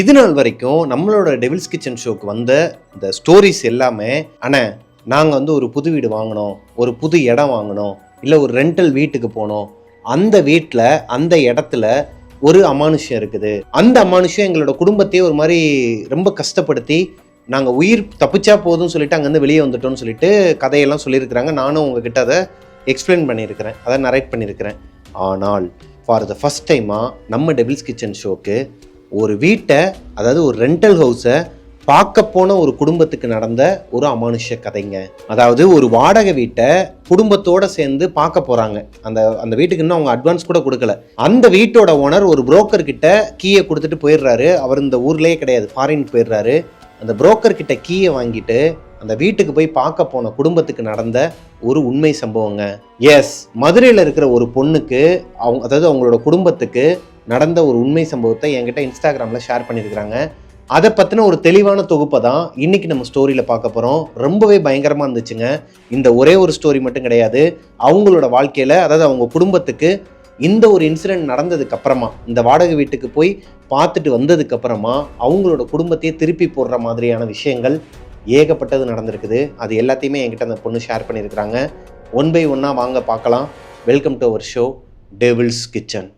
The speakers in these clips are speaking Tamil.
இது நாள் வரைக்கும் நம்மளோட டெவில்ஸ் கிச்சன் ஷோக்கு வந்த இந்த ஸ்டோரிஸ் எல்லாமே அண்ணே நாங்கள் வந்து ஒரு புது வீடு வாங்கினோம் ஒரு புது இடம் வாங்கினோம் இல்லை ஒரு ரெண்டல் வீட்டுக்கு போனோம். அந்த வீட்டில் அந்த இடத்துல ஒரு அமானுஷ்யம் இருக்குது. அந்த அமானுஷ்யம் எங்களோட குடும்பத்தையே ஒரு மாதிரி ரொம்ப கஷ்டப்படுத்தி நாங்கள் உயிர் தப்பிச்சா போதும்னு சொல்லிட்டு அங்கேருந்து வெளியே வந்துட்டோம்னு சொல்லிட்டு கதையெல்லாம் சொல்லியிருக்கிறாங்க. நானும் உங்ககிட்ட அதை எக்ஸ்பிளைன் பண்ணியிருக்கிறேன் அதை நரேட் பண்ணியிருக்கிறேன். ஆனால் ஃபார் த ஃபஸ்ட் டைமாக நம்ம டெவில்ஸ் கிச்சன் ஷோக்கு ஒரு வீட்டை அதாவது ஒரு ரெண்டல் ஹவுஸை பார்க்க போன ஒரு குடும்பத்துக்கு நடந்த ஒரு அமானுஷ கதைங்க. அதாவது ஒரு வாடகை வீட்டை குடும்பத்தோட சேர்ந்து பார்க்க போறாங்க. அந்த அந்த வீட்டுக்கு இன்னும் அவங்க அட்வான்ஸ் கூட கொடுக்கல. அந்த வீட்டோட ஓனர் ஒரு புரோக்கர் கிட்ட கீயை கொடுத்துட்டு போயிடுறாரு. அவர் இந்த ஊர்லேயே கிடையாது ஃபாரின் போயிடுறாரு. அந்த புரோக்கர் கிட்ட கீயை வாங்கிட்டு அந்த வீட்டுக்கு போய் பார்க்க போன குடும்பத்துக்கு நடந்த ஒரு உண்மை சம்பவங்க. எஸ் மதுரையில் இருக்கிற ஒரு பொண்ணுக்கு அவங்க அதாவது அவங்களோட குடும்பத்துக்கு நடந்த ஒரு உண்மை சம்பவத்தை என்கிட்ட இன்ஸ்டாகிராமில் ஷேர் பண்ணியிருக்கிறாங்க. அதை பற்றின ஒரு தெளிவான தொகுப்பை தான் இன்றைக்கி நம்ம ஸ்டோரியில் பார்க்க போகிறோம் ரொம்பவே பயங்கரமாக இருந்துச்சுங்க. இந்த ஒரே ஒரு ஸ்டோரி மட்டும் கிடையாது. அவங்களோட வாழ்க்கையில் அதாவது அவங்க குடும்பத்துக்கு இந்த ஒரு இன்சிடென்ட் நடந்ததுக்கு அப்புறமா இந்த வாடகை வீட்டுக்கு போய் பார்த்துட்டு வந்ததுக்கு அப்புறமா அவங்களோட குடும்பத்தையே திருப்பி போடுற மாதிரியான விஷயங்கள் ஏகப்பட்டது நடந்திருக்குது. அது எல்லாத்தையுமே என்கிட்ட அந்த பொண்ணு ஷேர் பண்ணியிருக்கிறாங்க. ஒன் பை ஒன்னாக வாங்க பார்க்கலாம். Welcome to our show tables kitchen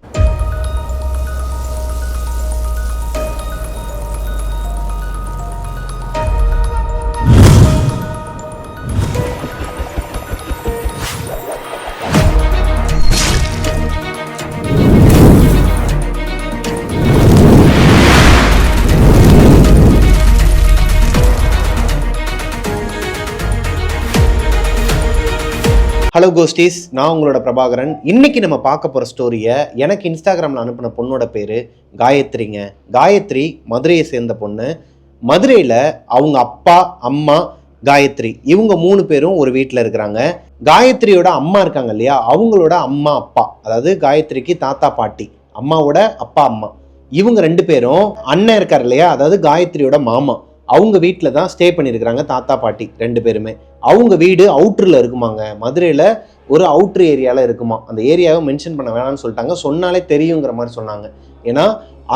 hello ghosties நான் உங்களோட பிரபாகரன். இன்னைக்கு நம்ம பார்க்க போகிற ஸ்டோரியை எனக்கு இன்ஸ்டாகிராமில் அனுப்பின பொண்ணோட பேர் காயத்ரிங்க. காயத்ரி மதுரையை சேர்ந்த பொண்ணு. மதுரையில் அவங்க அப்பா அம்மா காயத்ரி. இவங்க மூணு பேரும் ஒரு வீட்டில் இருக்கிறாங்க. காயத்ரியோட அம்மா இருக்காங்க இல்லையா? அவங்களோட அம்மா அப்பா. அதாவது காயத்ரிக்கு தாத்தா பாட்டி. அம்மாவோட அப்பா அம்மா. இவங்க ரெண்டு பேரும் அண்ணன் இருக்கார் இல்லையா? அதாவது காயத்ரியோட மாமா. அவங்க வீட்டில் தான் ஸ்டே பண்ணியிருக்கிறாங்க தாத்தா பாட்டி ரெண்டு பேருமே. அவங்க வீடு அவுட்டரில் இருக்குமாங்க. மதுரையில் ஒரு அவுட்ரு ஏரியாவில் இருக்குமா. அந்த ஏரியாவை மென்ஷன் பண்ண வேணாம்னு சொல்லிட்டாங்க. சொன்னாலே தெரியுங்கிற மாதிரி சொன்னாங்க. ஏன்னா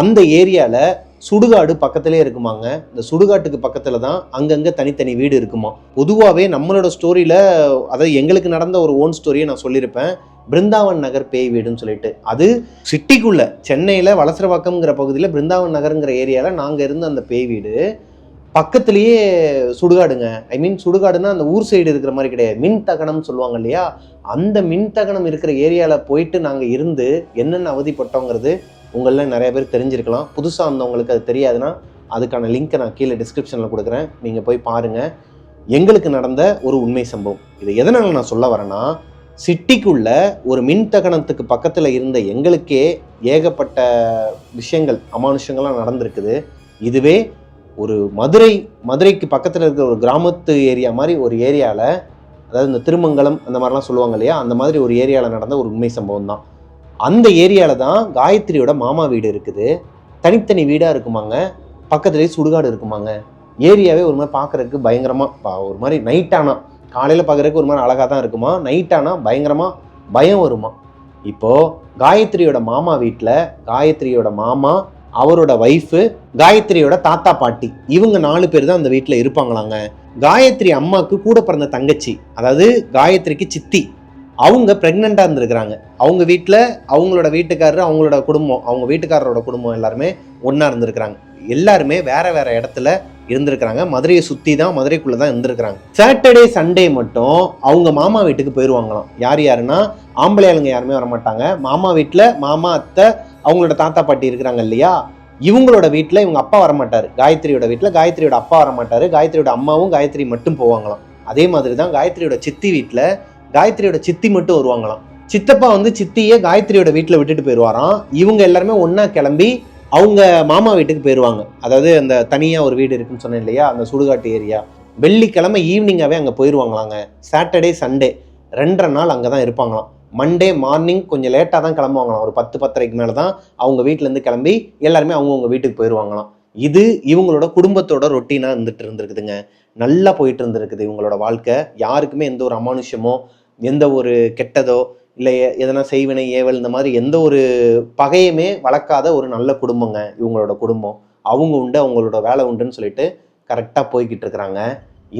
அந்த ஏரியாவில் சுடுகாடு பக்கத்துலேயே இருக்குமாங்க. இந்த சுடுகாட்டுக்கு பக்கத்தில் தான் அங்கங்கே தனித்தனி வீடு இருக்குமா. பொதுவாகவே நம்மளோட ஸ்டோரியில் அதாவது எங்களுக்கு நடந்த ஒரு ஓன் ஸ்டோரியை நான் சொல்லியிருப்பேன். பிருந்தாவன் நகர் பேய் வீடுன்னு சொல்லிட்டு. அது சிட்டிக்குள்ளே சென்னையில் வளசரவாக்கம்ங்கிற பகுதியில் பிருந்தாவன் நகருங்கிற ஏரியாவில் நாங்கள் இருந்த அந்த பேய் வீடு. பக்கத்துலேயே சுடுகாடுங்க. ஐ மீன் சுடுகாடுன்னா அந்த ஊர் சைடு இருக்கிற மாதிரி கிடையாது. மின் தகனம்னு சொல்லுவாங்க இல்லையா? அந்த மின் தகனம் இருக்கிற ஏரியாவில் போயிட்டு நாங்கள் இருந்து என்னென்ன அவதிப்பட்டோங்கிறது உங்களில் நிறைய பேர் தெரிஞ்சிருக்கலாம். புதுசாக வந்தவங்களுக்கு அது தெரியாதுன்னா அதுக்கான லிங்க்கை நான் கீழே டிஸ்கிரிப்ஷனில் கொடுக்குறேன். நீங்கள் போய் பாருங்கள் எங்களுக்கு நடந்த ஒரு உண்மை சம்பவம். இது எதனால் நான் சொல்ல வரேன்னா சிட்டிக்குள்ள ஒரு மின் தகனத்துக்கு பக்கத்தில் இருந்த எங்களுக்கே ஏகப்பட்ட விஷயங்கள் அமானுஷங்கள்லாம் நடந்திருக்குது. இதுவே ஒரு மதுரை மதுரைக்கு பக்கத்தில் இருக்கிற ஒரு கிராமத்து ஏரியா மாதிரி ஒரு ஏரியாவில் அதாவது இந்த திருமங்கலம் அந்த மாதிரிலாம் சொல்லுவாங்க இல்லையா? அந்த மாதிரி ஒரு ஏரியாவில் நடந்த ஒரு உண்மை சம்பவம் தான். அந்த ஏரியாவில் தான் காயத்ரியோட மாமா வீடு இருக்குது. தனித்தனி வீடாக இருக்குமாங்க. பக்கத்துலேயே சுடுகாடு இருக்குமாங்க. ஏரியாவே ஒரு மாதிரி பார்க்குறதுக்கு பயங்கரமாக ஒரு மாதிரி நைட்டானா காலையில் பார்க்குறதுக்கு ஒரு மாதிரி அழகாக தான் இருக்குமா? நைட்டானா பயங்கரமாக பயம் வருமா? இப்போது காயத்ரியோட மாமா வீட்டில் காயத்ரியோட மாமா அவரோட ஒய்ஃபு காயத்ரியோட தாத்தா பாட்டி. இவங்க நாலு பேர் தான் அந்த வீட்டில் இருப்பாங்களாங்க. காயத்ரி அம்மாவுக்கு கூட பிறந்த தங்கச்சி அதாவது காயத்ரிக்கு சித்தி. அவங்க ப்ரெக்னெண்ட்டாக இருந்திருக்கிறாங்க. அவங்க வீட்டில் அவங்களோட வீட்டுக்காரர் அவங்களோட குடும்பம் அவங்க வீட்டுக்காரரோட குடும்பம் எல்லாருமே ஒன்றா இருந்திருக்கிறாங்க. எல்லாருமே வேற வேற இடத்துல இருந்திருக்கிறாங்க. மதுரையை சுற்றி தான் மதுரைக்குள்ளே தான் இருந்திருக்கிறாங்க. சாட்டர்டே சண்டே மட்டும் அவங்க மாமா வீட்டுக்கு போயிடுவாங்களாம் யார் யாருன்னா ஆம்பளை ஆளுங்க யாருமே வரமாட்டாங்க. மாமா வீட்டில் மாமா அத்தை அவங்களோட தாத்தா பாட்டி இருக்கிறாங்க இல்லையா? இவங்களோட வீட்டில் இவங்க அப்பா வரமாட்டார். காயத்ரியோட வீட்டில் காயத்ரியோட அப்பா வரமாட்டார். காயத்ரியோட அம்மாவும் காயத்ரி மட்டும் போவாங்களாம். அதே மாதிரி தான் காயத்ரியோட சித்தி வீட்டில் காயத்ரியோட சித்தி மட்டும் வருவாங்களாம். சித்தப்பா வந்து சித்தியே காயத்ரியோட வீட்டில் விட்டுட்டு போயிடுவாராம் இவங்க எல்லாருமே ஒன்றா கிளம்பி அவங்க மாமா வீட்டுக்கு போயிடுவாங்க அதாவது அந்த தனியாக ஒரு வீடு இருக்குன்னு சொன்னேன் இல்லையா? அந்த சுடுகாட்டு ஏரியா. வெள்ளிக்கிழமை ஈவினிங்காகவே அங்கே போயிடுவாங்களாங்க சாட்டர்டே சண்டே ரெண்டரை நாள் அங்கே தான் இருப்பாங்களாம். மண்டே மார்னிங் கொஞ்சம் லேட்டாக தான் கிளம்புவாங்களாம் ஒரு பத்து பத்தரைக்கு மேலே தான் அவங்க வீட்டிலேருந்து கிளம்பி எல்லாருமே அவங்கவுங்க வீட்டுக்கு போயிடுவாங்களாம் இது இவங்களோட குடும்பத்தோட ரொட்டீனாக இருந்துட்டு இருந்திருக்குதுங்க. நல்லா போயிட்டு இருந்திருக்குது இவங்களோட வாழ்க்கை. யாருக்குமே எந்த ஒரு அமானுஷமோ எந்த ஒரு கெட்டதோ இல்லை எதனா செய்வினை ஏவல் இந்த மாதிரி எந்த ஒரு பகையுமே வளர்க்காத ஒரு நல்ல குடும்பங்க இவங்களோட குடும்பம். அவங்க உண்டு அவங்களோட வேலை உண்டுன்னு சொல்லிட்டு கரெக்டாக போய்கிட்டு இருக்கிறாங்க.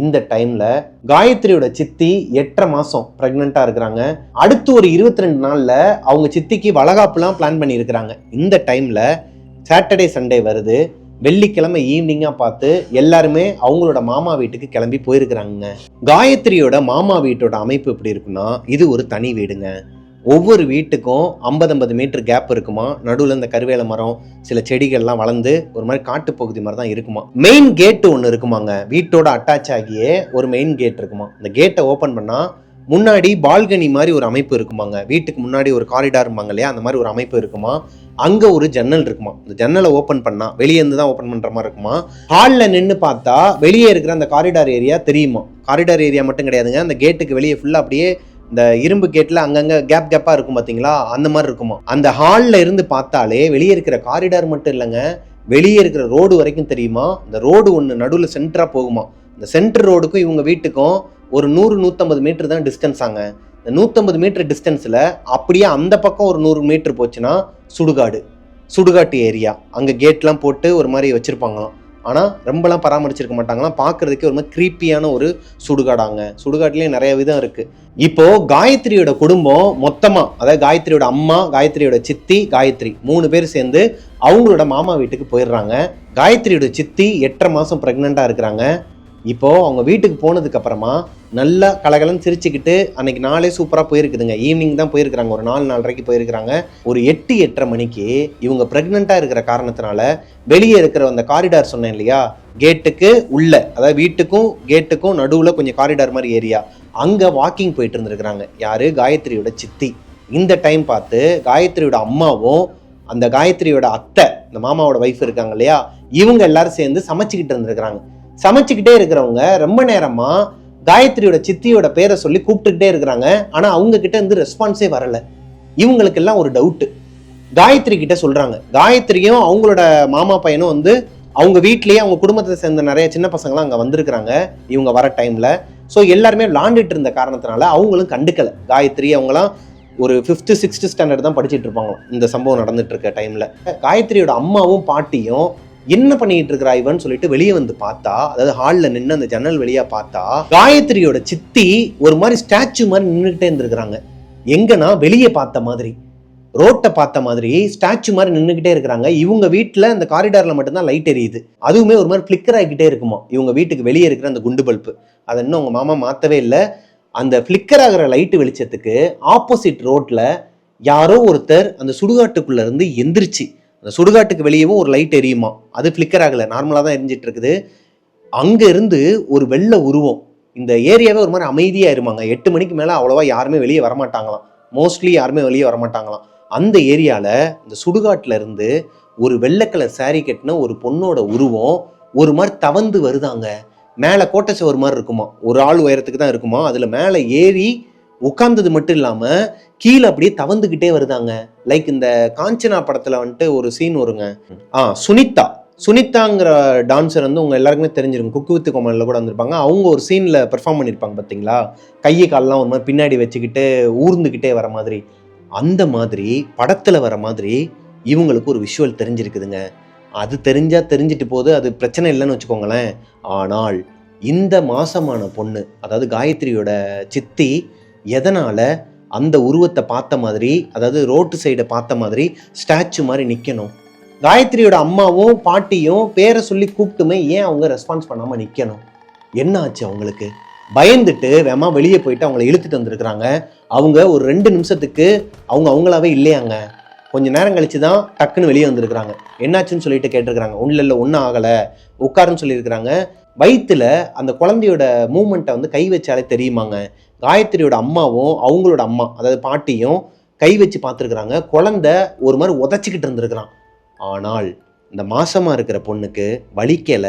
இந்த டைம்ல காயத்ரியோட சித்தி எட்டரை மாசம் ப்ரெக்னெண்ட்டாக இருக்கிறாங்க. அடுத்து ஒரு இருபத்தி ரெண்டு நாள்ல அவங்க சித்திக்கு வளகாப்புலாம் பிளான் பண்ணியிருக்கிறாங்க. இந்த டைம்ல சாட்டர்டே சண்டே வருது. வெள்ளிக்கிழமை ஈவினிங்காக பார்த்து எல்லாருமே அவங்களோட மாமா வீட்டுக்கு கிளம்பி போயிருக்கிறாங்க. காயத்ரியோட மாமா வீட்டோட அமைப்பு எப்படி இருக்குன்னா இது ஒரு தனி வீடுங்க. ஒவ்வொரு வீட்டுக்கும் ஐம்பது ஐம்பது மீட்டர் கேப் இருக்குமா? நடுவில் இந்த கருவேல மரம் சில செடிகள்லாம் வளர்ந்து ஒரு மாதிரி காட்டுப்பகுதி மாதிரி தான் இருக்குமா? மெயின் கேட்டு ஒன்று இருக்குமாங்க. வீட்டோட அட்டாச் ஆகியே ஒரு மெயின் கேட் இருக்குமா? இந்த கேட்டை ஓப்பன் பண்ணால் முன்னாடி பால்கனி மாதிரி ஒரு அமைப்பு இருக்குமாங்க. வீட்டுக்கு முன்னாடி ஒரு காரிடார் இருப்பாங்க இல்லையா? அந்த மாதிரி ஒரு அமைப்பு இருக்குமா? அங்கே ஒரு ஜன்னல் இருக்குமா? இந்த ஜன்னலை ஓப்பன் பண்ணா வெளியே இருந்து தான் ஓப்பன் பண்ணுற மாதிரி இருக்குமா? ஹாலில் நின்று பார்த்தா வெளியே இருக்கிற அந்த காரிடார் ஏரியா தெரியுமா? காரிடார் ஏரியா மட்டும் கிடையாதுங்க. அந்த கேட்டுக்கு வெளியே ஃபுல்லாக அப்படியே இந்த இரும்பு கேட்டில் அங்கங்கே கேப் கேப்பாக இருக்கும் பார்த்தீங்களா அந்த மாதிரி இருக்குமா? அந்த ஹாலில் இருந்து பார்த்தாலே வெளியே இருக்கிற காரிடார் மட்டும் இல்லைங்க வெளியே இருக்கிற ரோடு வரைக்கும் தெரியுமா? இந்த ரோடு ஒன்று நடுவில் சென்டராக போகுமா? இந்த சென்டர் ரோடுக்கும் இவங்க வீட்டுக்கும் ஒரு நூறு நூற்றம்பது மீட்டர் தான் டிஸ்டன்ஸ் ஆங்க. இந்த நூற்றம்பது மீட்டர் டிஸ்டன்ஸில் அப்படியே அந்த பக்கம் ஒரு நூறு மீட்ரு போச்சுன்னா சுடுகாடு. சுடுகாட்டு ஏரியா அங்கே கேட்லாம் போட்டு ஒரு மாதிரி வச்சுருப்பாங்களாம். ஆனால் ரொம்பலாம் பராமரிச்சிருக்க மாட்டாங்களாம். பார்க்கறதுக்கே ஒரு மாதிரி க்ரீப்பியான ஒரு சுடுகாடாங்க. சுடுகாட்டுலேயே நிறைய விதம் இருக்குது இப்போது காயத்ரியோட குடும்பம் மொத்தமாக அதாவது காயத்ரியோட அம்மா காயத்ரியோட சித்தி காயத்ரி மூணு பேர் சேர்ந்து அவங்களோட மாமா வீட்டுக்கு போயிடுறாங்க. காயத்ரியோட சித்தி எட்டரை மாதம் ப்ரெக்னெண்ட்டாக இருக்கிறாங்க. இப்போது அவங்க வீட்டுக்கு போனதுக்கு அப்புறமா நல்லா கலகலன்னு சிரிச்சுக்கிட்டு அன்னைக்கு நாளே சூப்பராக போயிருக்குதுங்க. ஈவினிங் தான் போயிருக்கிறாங்க. ஒரு நாலு நாலரைக்கு போயிருக்கிறாங்க. ஒரு எட்டு எட்டரை மணிக்கு இவங்க ப்ரெக்னெண்ட்டாக இருக்கிற காரணத்தினால வெளியே இருக்கிற அந்த காரிடார் சொன்னேன் இல்லையா? கேட்டுக்கு உள்ள அதாவது வீட்டுக்கும் கேட்டுக்கும் நடுவில் கொஞ்சம் காரிடார் மாதிரி ஏரியா அங்கே வாக்கிங் போயிட்டு இருந்துருக்கிறாங்க. யார்? காயத்ரியோட சித்தி. இந்த டைம் பார்த்து காயத்ரியோட அம்மாவும் அந்த காயத்ரியோட அத்தை இந்த மாமாவோட ஒய்ஃப் இருக்காங்க இல்லையா? இவங்க எல்லாரும் சேர்ந்து சமைச்சிக்கிட்டு இருந்திருக்கிறாங்க. சமைச்சுக்கிட்டே இருக்கிறவங்க ரொம்ப நேரமா காயத்ரியோட சித்தியோட பேரை சொல்லி கூப்பிட்டுக்கிட்டே இருக்கிறாங்க. ஆனா அவங்க கிட்ட இருந்து ரெஸ்பான்ஸே வரல. இவங்களுக்கெல்லாம் ஒரு டவுட்டு காயத்ரி கிட்ட சொல்றாங்க. காயத்ரியும் அவங்களோட மாமா பையனும் வந்து அவங்க வீட்லயே அவங்க குடும்பத்தை சேர்ந்த நிறைய சின்ன பசங்களாம் அங்கே வந்திருக்கிறாங்க. இவங்க வர டைம்ல ஸோ எல்லாருமே விளாண்டுட்டு இருந்த காரணத்தினால அவங்களும் கண்டுக்கல. காயத்ரி அவங்களாம் ஒரு ஃபிஃப்த்து சிக்ஸ்த்து ஸ்டாண்டர்ட் தான் படிச்சிட்டு இருப்பாங்க இந்த சம்பவம் நடந்துட்டு இருக்க டைம்ல காயத்ரியோட அம்மாவும் பாட்டியும் என்ன பண்ணிட்டு இருக்கிறா இவன் சொல்லிட்டு வெளியே வந்து பார்த்தா அதாவது ஹாலில் நின்று அந்த ஜன்னல் வெளியே பார்த்தா காயத்ரியோட சித்தி ஒரு மாதிரி ஸ்டாச்சு மாதிரி நின்றுகிட்டே இருந்திருக்கிறாங்க. எங்கன்னா வெளியே பார்த்த மாதிரி ரோட்டை பார்த்த மாதிரி ஸ்டாச்சு மாதிரி நின்றுக்கிட்டே இருக்கிறாங்க. இவங்க வீட்டில் அந்த காரிடாரில் மட்டும்தான் லைட் எரியுது. அதுவுமே ஒரு மாதிரி ஃப்ளிக்கர் ஆகிக்கிட்டே இருக்குமா? இவங்க வீட்டுக்கு வெளியே இருக்கிற அந்த குண்டு பல்ப்பு அதை இன்னும் அவங்க மாமா மாற்றவே இல்லை. அந்த ஃப்ளிக்கர் ஆகிற லைட்டு வெளிச்சத்துக்கு ஆப்போசிட் ரோட்டில் யாரோ ஒருத்தர் அந்த சுடுகாட்டுக்குள்ளேருந்து எந்திரிச்சு அந்த சுடுகாட்டுக்கு வெளியவும் ஒரு லைட் எரியுமா? அது ஃப்ளிக்கர் ஆகலை. நார்மலாக தான் எரிஞ்சிட்டு இருக்குது அங்கேருந்து ஒரு வெள்ளை உருவம். இந்த ஏரியாவே ஒரு மாதிரி அமைதியாக இருமாங்க. எட்டு மணிக்கு மேலே அவ்வளோவா யாருமே வெளியே வரமாட்டாங்களாம். மோஸ்ட்லி யாருமே வெளியே வரமாட்டாங்களாம். அந்த ஏரியாவில் இந்த சுடுகாட்டில் இருந்து ஒரு வெள்ளை கலர் saree கட்டின ஒரு பொண்ணோட உருவம் ஒரு மாதிரி தவந்து வருதாங்க. மேலே கோட்டை சுவர் மாதிரி இருக்குமா ஒரு ஆள் உயரத்துக்கு தான் இருக்குமா அதில் மேலே ஏறி உட்கார்ந்தது மட்டும் இல்லாமல் கீழே அப்படியே தவந்துக்கிட்டே வருதாங்க. லைக் இந்த காஞ்சனா படத்தில் வந்துட்டு ஒரு சீன் வருங்க. ஆ சுனிதா. சுனிதாங்கிற டான்ஸர் வந்து உங்கள் எல்லாருக்குமே தெரிஞ்சிருக்கும். குக்கு வித்து கோமலில் கூட வந்திருப்பாங்க. அவங்க ஒரு சீனில் பெர்ஃபார்ம் பண்ணியிருப்பாங்க பார்த்தீங்களா கையை கால்லாம் ஒரு மாதிரி பின்னாடி வச்சுக்கிட்டு ஊர்ந்துக்கிட்டே வர மாதிரி. அந்த மாதிரி படத்தில் வர மாதிரி இவங்களுக்கு ஒரு விஷுவல் தெரிஞ்சிருக்குதுங்க. அது தெரிஞ்சால் தெரிஞ்சிட்டு போது அது பிரச்சனை இல்லைன்னு வச்சுக்கோங்களேன். ஆனால் இந்த மாசமான பொண்ணு அதாவது காயத்ரியோட சித்தி எதனால் அந்த உருவத்தை பார்த்த மாதிரி அதாவது ரோட்டு சைடை பார்த்த மாதிரி ஸ்டாச்சு மாதிரி நிற்கணும் காயத்ரியோட அம்மாவும் பாட்டியும் பேரை சொல்லி கூப்பிட்டுமே ஏன் அவங்க ரெஸ்பான்ஸ் பண்ணாமல் நிற்கணும் என்ன ஆச்சு அவங்களுக்கு? பயந்துட்டு வேமா வெளியே போயிட்டு அவங்கள இழுத்துட்டு வந்திருக்கிறாங்க. அவங்க ஒரு ரெண்டு நிமிஷத்துக்கு அவங்க அவங்களாவே இல்லையாங்க? கொஞ்ச நேரம் கழிச்சு தான் டக்குன்னு வெளியே வந்திருக்கிறாங்க. என்னாச்சுன்னு சொல்லிட்டு கேட்டிருக்கிறாங்க. ஒன்றும் இல்லை ஒன்றும் ஆகலை. உட்காருன்னு சொல்லியிருக்கிறாங்க. வயிற்றுல அந்த குழந்தையோட மூமெண்ட்டை வந்து கை வச்சாலே தெரியுமாங்க? காயத்ரியோட அம்மாவும் அவங்களோட அம்மா அதாவது பாட்டியும் கை வச்சு பார்த்துருக்குறாங்க. குழந்தை ஒரு மாதிரி உதச்சிக்கிட்டு இருந்திருக்கிறான். ஆனால் இந்த மாசமாக இருக்கிற பொண்ணுக்கு வலிக்கல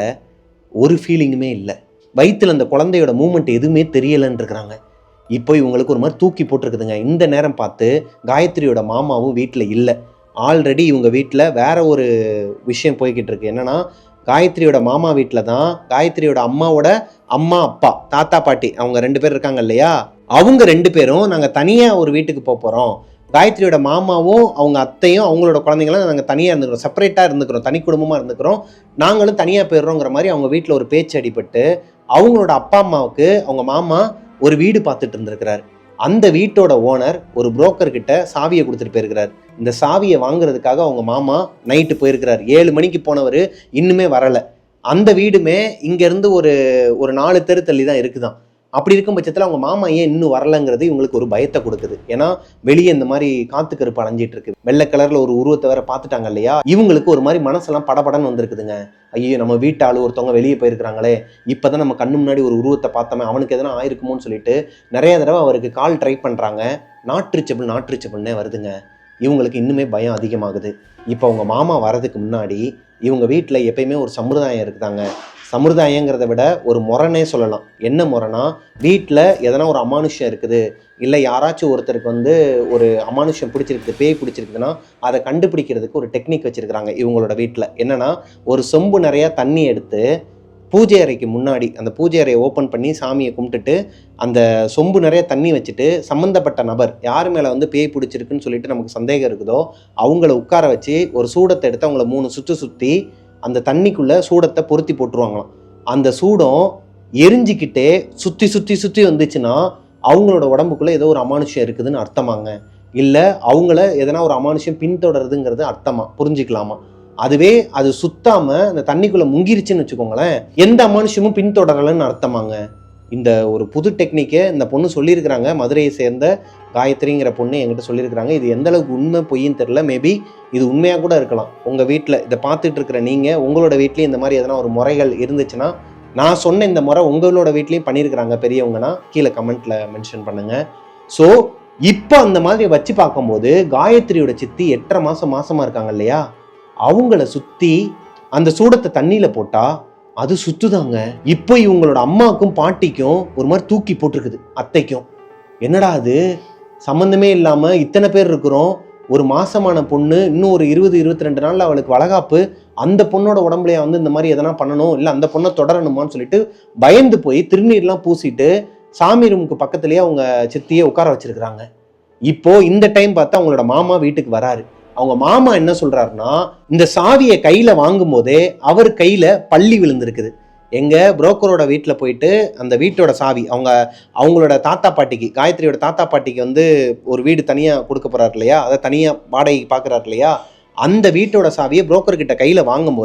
ஒரு ஃபீலிங்குமே இல்லை. வயிற்றில் அந்த குழந்தையோட மூமெண்ட் எதுவுமே தெரியலன்னு இருக்கிறாங்க. இப்போ இவங்களுக்கு ஒரு மாதிரி தூக்கி போட்டிருக்குதுங்க. இந்த நேரம் பார்த்து காயத்ரியோட மாமாவும் வீட்டில் இல்லை. ஆல்ரெடி இவங்க வீட்டில் வேற ஒரு விஷயம் போய்கிட்டு இருக்கு. என்னன்னா காயத்ரியோட மாமா வீட்டில் தான் காயத்ரியோட அம்மாவோட அம்மா அப்பா தாத்தா பாட்டி அவங்க ரெண்டு பேர் இருக்காங்க இல்லையா? அவங்க ரெண்டு பேரும் நாங்கள் தனியாக ஒரு வீட்டுக்கு போக போகிறோம் காயத்ரியோட மாமாவும் அவங்க அத்தையும் அவங்களோட குழந்தைங்களாம் நாங்கள் தனியாக இருந்துக்கிறோம். செப்பரேட்டாக இருந்துக்கிறோம். தனி குடும்பமாக இருந்துக்கிறோம். நாங்களும் தனியாக போயிடுறோங்கிற மாதிரி அவங்க வீட்டில் ஒரு பேச்சு அடிபட்டு அவங்களோட அப்பா அம்மாவுக்கு அவங்க மாமா ஒரு வீடு பார்த்துட்டு இருந்திருக்கிறார். அந்த வீட்டோட ஓனர் ஒரு புரோக்கர்கிட்ட சாவியை கொடுத்துட்டு போயிருக்கிறார். இந்த சாவியை வாங்குறதுக்காக அவங்க மாமா நைட்டு போயிருக்கிறார். ஏழு மணிக்கு போனவர் இன்னுமே வரலை. அந்த வீடுமே இங்கேருந்து ஒரு ஒரு நாலு தெரு தள்ளி தான் இருக்குதான் அப்படி இருக்கும் பட்சத்தில் அவங்க மாமா ஏன் இன்னும் வரலங்கிறது இவங்களுக்கு ஒரு பயத்தை கொடுக்குது. ஏன்னா வெளியே இந்த மாதிரி காத்து கருப்பு அலைஞ்சிட்டு இருக்கு. வெள்ளை கலரில் ஒரு உருவத்தை வேற பார்த்துட்டாங்க இல்லையா? இவங்களுக்கு ஒரு மாதிரி மனசெல்லாம் படபடன்னு வந்திருக்குதுங்க. ஐயோ நம்ம வீட்டாள் ஒருத்தவங்க வெளியே போயிருக்கிறாங்களே. இப்பதான் நம்ம கண்ணு முன்னாடி ஒரு உருவத்தை பார்த்தோமே அவனுக்கு எதனா ஆயிருக்குமோன்னு சொல்லிட்டு நிறைய தடவை அவருக்கு கால் ட்ரை பண்ணுறாங்க நாட் ரீச்சபிள் நாட் ரீச்சபிள்னே வருதுங்க. இவங்களுக்கு இன்னுமே பயம் அதிகமாகுது. இப்போ அவங்க மாமா வரதுக்கு முன்னாடி இவங்க வீட்டில் எப்பயுமே ஒரு சம்பிரதாயம் இருக்குதாங்க. சம்பிரதாயங்கிறத விட ஒரு முரணே சொல்லலாம். என்ன முறைனா வீட்டில் எதனா ஒரு அமானுஷம் இருக்குது. இல்லை யாராச்சும் ஒருத்தருக்கு வந்து ஒரு அமானுஷம் பிடிச்சிருக்குது பேய் பிடிச்சிருக்குதுன்னா அதை கண்டுபிடிக்கிறதுக்கு ஒரு டெக்னிக் வச்சுருக்கிறாங்க இவங்களோட வீட்டில் என்னென்னா ஒரு சொம்பு நிறையா தண்ணி எடுத்து பூஜை அறைக்கு முன்னாடி அந்த பூஜை அறையை ஓப்பன் பண்ணி சாமியை கும்பிட்டுட்டு அந்த சொம்பு நிறைய தண்ணி வச்சுட்டு சம்மந்தப்பட்ட நபர் யார் மேலே வந்து பேய் பிடிச்சிருக்குன்னு சொல்லிட்டு நமக்கு சந்தேகம் இருக்குதோ அவங்கள உட்கார வச்சு ஒரு சூடத்தை எடுத்து அவங்கள மூணு சுற்று சுற்றி அந்த தண்ணிக்குள்ளே சூடத்தை பொருத்தி போட்டுருவாங்களாம். அந்த சூடம் எரிஞ்சிக்கிட்டே சுற்றி சுற்றி சுற்றி வந்துச்சுன்னா அவங்களோட உடம்புக்குள்ளே ஏதோ ஒரு அமானுஷ்யம் இருக்குதுன்னு அர்த்தமாங்க. இல்லை அவங்கள எதனா ஒரு அமானுஷ்யம் பின்தொடருதுங்கிறது அர்த்தமா புரிஞ்சுக்கலாமா? அதுவே அது சுத்தாம அந்த தண்ணிக்குள்ள முங்கிருச்சுன்னு வச்சுக்கோங்களேன் எந்த மனுஷமும் பின்தொடரலன்னு அர்த்தமாங்க. இந்த ஒரு புது டெக்னிக்கை இந்த பொண்ணு சொல்லியிருக்கிறாங்க. மதுரையை சேர்ந்த காயத்ரிங்கிற பொண்ணு என்கிட்ட சொல்லியிருக்கிறாங்க. இது எந்த அளவுக்கு உண்மை பொய்ன்னு தெரில மேபி இது உண்மையாக கூட இருக்கலாம். உங்கள் வீட்டில் இதை பார்த்துட்டு இருக்கிற நீங்கள் உங்களோட வீட்லேயும் இந்த மாதிரி எதனா ஒரு முறைகள் இருந்துச்சுன்னா நான் சொன்ன இந்த முறை உங்களோட வீட்லேயும் பண்ணியிருக்கிறாங்க பெரியவங்கன்னா கீழே கமெண்ட்டில் மென்ஷன் பண்ணுங்கள் ஸோ இப்போ அந்த மாதிரி வச்சு பார்க்கும்போது காயத்ரியோட சித்தி எட்டரை மாதம் மாசமாக இருக்காங்க இல்லையா? அவங்கள சுற்றி அந்த சூடத்தை தண்ணியில் போட்டால் அது சுத்துதாங்க. இப்போ இவங்களோட அம்மாவுக்கும் பாட்டிக்கும் ஒரு மாதிரி தூக்கி போட்டிருக்குது அத்தைக்கும். என்னடா அது? சம்மந்தமே இல்லாமல் இத்தனை பேர் இருக்கிறோம். ஒரு மாசமான பொண்ணு இன்னும் ஒரு இருபது இருபத்தி ரெண்டு நாளில் அவளுக்கு வளகாப்பு. அந்த பொண்ணோட உடம்புலையா வந்து இந்த மாதிரி எதனா பண்ணணும்? இல்லை அந்த பொண்ணை தொடரணுமான்னு சொல்லிட்டு பயந்து போய் திருநீர்லாம் பூசிட்டு சாமி ரூமுக்கு பக்கத்துலேயே அவங்க சித்தியை உட்கார வச்சிருக்கிறாங்க. இப்போ இந்த டைம் பார்த்தா அவங்களோட மாமா வீட்டுக்கு வராரு. அவங்க மாமா என்ன சொல்றாருன்னா இந்த சாவியை கையில வாங்கும் போதே அவர் கையில பள்ளி விழுந்திருக்குது. எங்க புரோக்கரோட வீட்டில் போயிட்டு அந்த வீட்டோட சாவி அவங்க அவங்களோட தாத்தா பாட்டிக்கு காயத்ரியோட தாத்தா பாட்டிக்கு வந்து ஒரு வீடு தனியாக கொடுக்க போறாரு இல்லையா? அதை தனியாக வாடகைக்கு பார்க்குறாரு இல்லையா? அந்த வீட்டோட சாவியை புரோக்கர்கிட்ட கையில் கையில வாங்கும்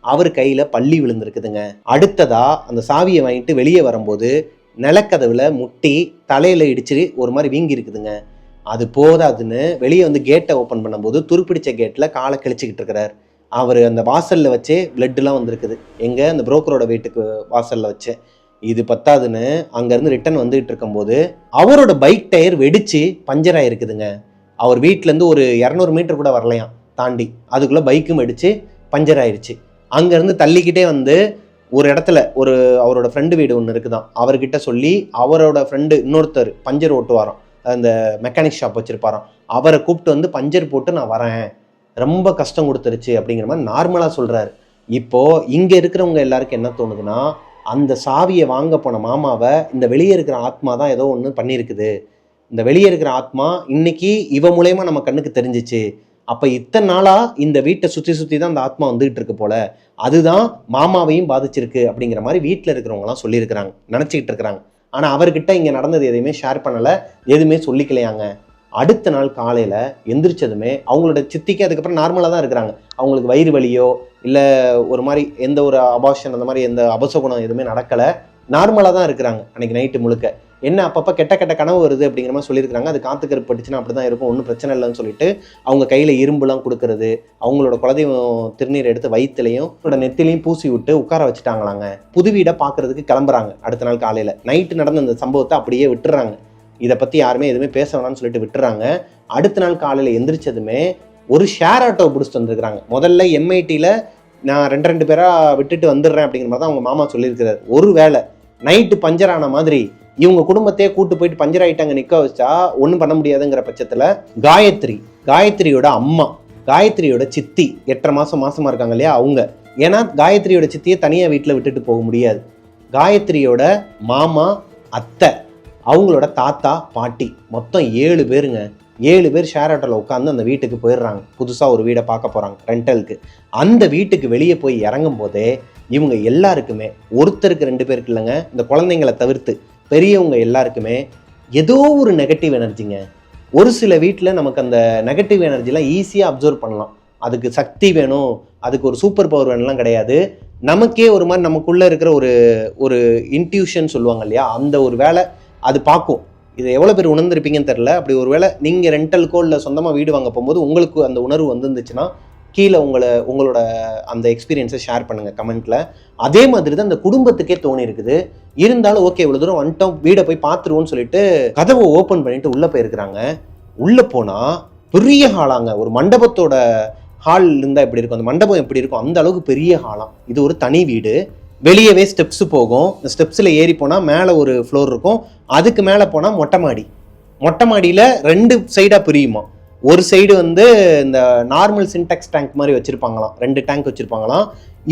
அவர் கையில் பள்ளி விழுந்திருக்குதுங்க. அடுத்ததா அந்த சாவியை வாங்கிட்டு வெளியே வரும்போது நிலக்கதவில் முட்டி தலையில் இடிச்சு ஒரு மாதிரி வீங்கி இருக்குதுங்க அது போதாதுன்னு வெளியே வந்து கேட்டை ஓப்பன் பண்ணும்போது துருப்பிடிச்ச கேட்டில் காலை கிழிச்சிக்கிட்டு இருக்கிறார். அவர் அந்த வாசலில் வச்சே பிளட்டுலாம் வந்திருக்குது. எங்கே? அந்த புரோக்கரோட வீட்டுக்கு வாசலில் வச்சே. இது பத்தாதுன்னு அங்கேருந்து ரிட்டர்ன் வந்துகிட்டு இருக்கும்போது அவரோட பைக் டயர் வெடித்து பஞ்சர் ஆகிருக்குதுங்க அவர் வீட்டிலேருந்து ஒரு இரநூறு மீட்டர் கூட வரலையாம் தாண்டி. அதுக்குள்ளே பைக்கும் வெடித்து பஞ்சர் ஆயிடுச்சு அங்கேருந்து தள்ளிக்கிட்டே வந்து ஒரு இடத்துல ஒரு அவரோட ஃப்ரெண்டு வீடு ஒன்று இருக்குதான் அவர்கிட்ட சொல்லி அவரோட ஃப்ரெண்டு இன்னொருத்தர் பஞ்சர் ஓட்டுவாராம். அந்த மெக்கானிக் ஷாப் வச்சுருப்பாராம். அவரை கூப்பிட்டு வந்து பஞ்சர் போட்டு நான் வரேன். ரொம்ப கஷ்டம் கொடுத்துருச்சு அப்படிங்கிற மாதிரி நார்மலாக சொல்கிறாரு இப்போது இங்கே இருக்கிறவங்க எல்லாருக்கும் என்ன தோணுதுன்னா அந்த சாவியை வாங்க போன மாமாவை இந்த வெளியே இருக்கிற ஆத்மா தான் ஏதோ ஒன்று பண்ணியிருக்குது. இந்த வெளியே இருக்கிற ஆத்மா இன்னைக்கு இவ மூலயமா நம்ம கண்ணுக்கு தெரிஞ்சிச்சு. அப்போ இத்தனை நாளாக இந்த வீட்டை சுற்றி சுற்றி தான் அந்த ஆத்மா வந்துகிட்டு இருக்கு போல. அதுதான் மாமாவையும் பாதிச்சிருக்கு அப்படிங்கிற மாதிரி வீட்டில் இருக்கிறவங்களாம் சொல்லியிருக்கிறாங்க. நினச்சிக்கிட்டு இருக்கிறாங்க. ஆனால் அவர்கிட்ட இங்கே நடந்தது எதையுமே ஷேர் பண்ணலை எதுவுமே சொல்லிக்கலையாங்க. அடுத்த நாள் காலையில் எந்திரிச்சதுமே அவங்களோட சித்திக்கு அதுக்கப்புறம் நார்மலாக தான் இருக்கிறாங்க. அவங்களுக்கு வயிறு வலியோ இல்லை ஒரு மாதிரி எந்த ஒரு அபாஷன் அந்த மாதிரி எந்த அபசகுணம் எதுவுமே நடக்கலை. நார்மலாக தான் இருக்கிறாங்க அன்றைக்கி நைட்டு முழுக்க. என்ன அப்பப்போ கெட்ட கெட்ட கனவு வருது அப்படிங்கிற மாதிரி சொல்லியிருக்காங்க அது காத்து கருப்பட்டுச்சுன்னா அப்படி தான் இருக்கும். ஒன்றும் பிரச்சனை இல்லைன்னு சொல்லிட்டு அவங்க கையில் இரும்புலாம் கொடுக்கறது அவங்களோட குலதெய்வம் திருநீர் எடுத்து வயிற்றுலையும் அவங்களோட நெத்திலையும் பூசி விட்டு உட்கார வச்சுட்டாங்களாங்க. புது வீடை பார்க்கறதுக்கு கிளம்புறாங்க அடுத்த நாள் காலையில். நைட்டு நடந்த அந்த சம்பவத்தை அப்படியே விட்டுறாங்க. இதை பற்றி யாருமே எதுவுமே பேச வேணாம்னு சொல்லிட்டு விட்டுறாங்க. அடுத்த நாள் காலையில் எந்திரிச்சதுமே ஒரு ஷேர் ஆட்டோ பிடிச்சிட்டு வந்திருக்கிறாங்க. முதல்ல எம்ஐடியில் நான் ரெண்டு ரெண்டு பேராக விட்டுட்டு வந்துடுறேன் அப்படிங்கிற மாதிரி தான் அவங்க மாமா சொல்லியிருக்கிறார். ஒரு வேளை நைட்டு பஞ்சர் ஆன மாதிரி இவங்க குடும்பத்தையே கூட்டு போயிட்டு பஞ்சர் ஆயிட்டாங்க நிற்க வச்சா ஒன்றும் பண்ண முடியாதுங்கிற பட்சத்தில் காயத்ரி காயத்ரியோட அம்மா காயத்ரியோட சித்தி எட்டரை மாதம் மாதமாக இருக்காங்க இல்லையா அவங்க. ஏன்னா காயத்ரியோட சித்தியை தனியாக வீட்டில் விட்டுட்டு போக முடியாது. காயத்ரியோட மாமா அத்தை அவங்களோட தாத்தா பாட்டி மொத்தம் ஏழு பேருங்க. ஏழு பேர் ஷேர் ஆட்டோவில் உட்காந்து அந்த வீட்டுக்கு போயிடுறாங்க. புதுசாக ஒரு வீடை பார்க்க போகிறாங்க ரெண்டலுக்கு அந்த வீட்டுக்கு வெளியே போய் இறங்கும் போதே இவங்க எல்லாருக்குமே ஒருத்தருக்கு ரெண்டு பேருக்கு இல்லைங்க இந்த குழந்தைங்களை தவிர்த்து பெரியவங்க எல்லாருக்குமே ஏதோ ஒரு நெகட்டிவ் எனர்ஜிங்க ஒரு சில வீட்டில் நமக்கு அந்த நெகட்டிவ் எனர்ஜிலாம் ஈஸியாக அப்சர்வ் பண்ணலாம். அதுக்கு சக்தி வேணும் அதுக்கு ஒரு சூப்பர் பவர் வேணும்லாம் கிடையாது. நமக்கே ஒரு மாதிரி நமக்குள்ளே இருக்கிற ஒரு ஒரு இன்ட்யூஷன் சொல்லுவாங்க இல்லையா? அந்த ஒரு வேலை அது பார்க்கும். இதை எவ்வளோ பேர் உணர்ந்திருப்பீங்கன்னு தெரில அப்படி ஒரு வேளை நீங்கள் ரெண்டலுக்கோ இல்லை சொந்தமாக வீடு வாங்க போகும்போது உங்களுக்கு அந்த உணர்வு வந்துருந்துச்சுன்னா கீழே உங்களை உங்களோட அந்த எக்ஸ்பீரியன்ஸை ஷேர் பண்ணுங்கள் கமெண்ட்டில் அதே மாதிரி தான் அந்த குடும்பத்துக்கே தோணி இருக்குது. இருந்தாலும் ஓகே இவ்வளோ தூரம் வந்துட்டோம் வீடை போய் பார்த்துருவோம்னு சொல்லிட்டு கதவை ஓப்பன் பண்ணிட்டு உள்ளே போயிருக்கிறாங்க. உள்ளே போனால் பெரிய ஹாலாங்க. ஒரு மண்டபத்தோட ஹால் இருந்தால் எப்படி இருக்கும்? அந்த மண்டபம் எப்படி இருக்கும்? அந்த அளவுக்கு பெரிய ஹாலாம் இது ஒரு தனி வீடு. வெளியவே ஸ்டெப்ஸ் போகும். இந்த ஸ்டெப்ஸில் ஏறி போனால் மேலே ஒரு ஃப்ளோர் இருக்கும். அதுக்கு மேலே போனால் மொட்டை மாடி. மொட்டை மாடியில் ரெண்டு சைடாக பிரியுமா? ஒரு சைடு வந்து இந்த நார்மல் சின்டெக்ஸ் டேங்க் மாதிரி வச்சுருப்பாங்களாம். ரெண்டு டேங்க் வச்சுருப்பாங்களாம்.